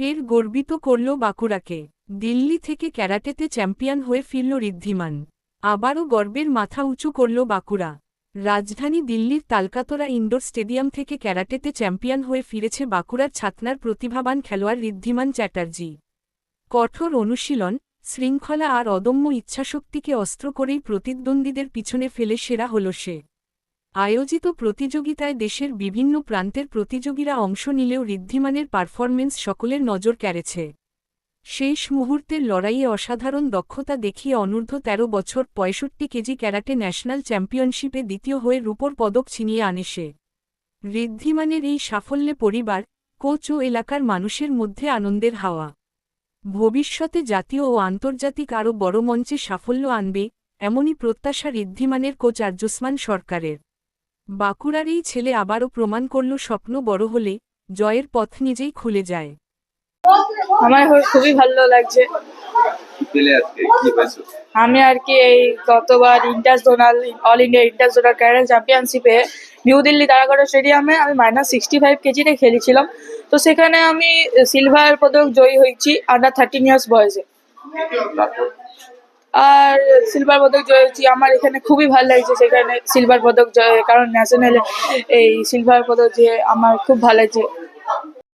ফের গর্বিত করল বাঁকুড়াকে। দিল্লি থেকে ক্যারাটেতে চ্যাম্পিয়ন হয়ে ফিরল ঋদ্ধিমান। আবারও গর্বের মাথা উঁচু করল বাঁকুড়া। রাজধানী দিল্লির তালকাতরা ইন্ডোর স্টেডিয়াম থেকে ক্যারাটেতে চ্যাম্পিয়ন হয়ে ফিরেছে বাঁকুড়ার ছাতনার প্রতিভাবান খেলোয়াড় ঋদ্ধিমান চ্যাটার্জি। কঠোর অনুশীলন, শৃঙ্খলা আর অদম্য ইচ্ছাশক্তিকে অস্ত্র করেই প্রতিদ্বন্দ্বীদের পিছনে ফেলে সেরা হল সে। আয়োজিত প্রতিযোগিতায় দেশের বিভিন্ন প্রান্তের প্রতিযোগীরা অংশ নিলেও ঋদ্ধিমানের পারফরমেন্স সকলের নজর কেড়েছে। শেষ মুহূর্তের লড়াইয়ে অসাধারণ দক্ষতা দেখিয়ে অনূর্ধ্ব ১৩ বছর পঁয়ষট্টি কেজি ক্যারাটে ন্যাশনাল চ্যাম্পিয়নশিপে দ্বিতীয় হয়ে রূপর পদক ছিনিয়ে আনে সে। ঋদ্ধিমানের এই সাফল্যে পরিবার, কোচ ও এলাকার মানুষের মধ্যে আনন্দের হাওয়া। ভবিষ্যতে জাতীয় ও আন্তর্জাতিক আরও বড় মঞ্চে সাফল্য আনবে, এমনই প্রত্যাশা ঋদ্ধিমানের কোচ আর্যস্মান সরকারের। বাঁকুড়ার এই ছেলে আবারও প্রমাণ করল স্বপ্ন বড় হলে জয়ের পথ নিজেই খুলে যায়। আমার হয়ে খুবই ভালো লাগছে। আমি আর কি এই গতবার inter zonal all India inter zonal Carroll চ্যাম্পিয়নশিপে নিউ দিল্লি তারাগড় স্টেডিয়ামে আমি মাইনাস সিক্সটি ফাইভ কেজিতে খেলেছিলাম। তো সেখানে আমি সিলভার পদক জয়ী হয়েছি আন্ডার থার্টিন ইয়ার্স বয়সে। আর সিলভার পদক জয়েছি আমার এখানে খুবই ভালো লাগছে সেখানে সিলভার পদক জয় কারণ ন্যাশনাল এই সিলভার পদক দিয়ে আমার খুব ভালো লাগছে।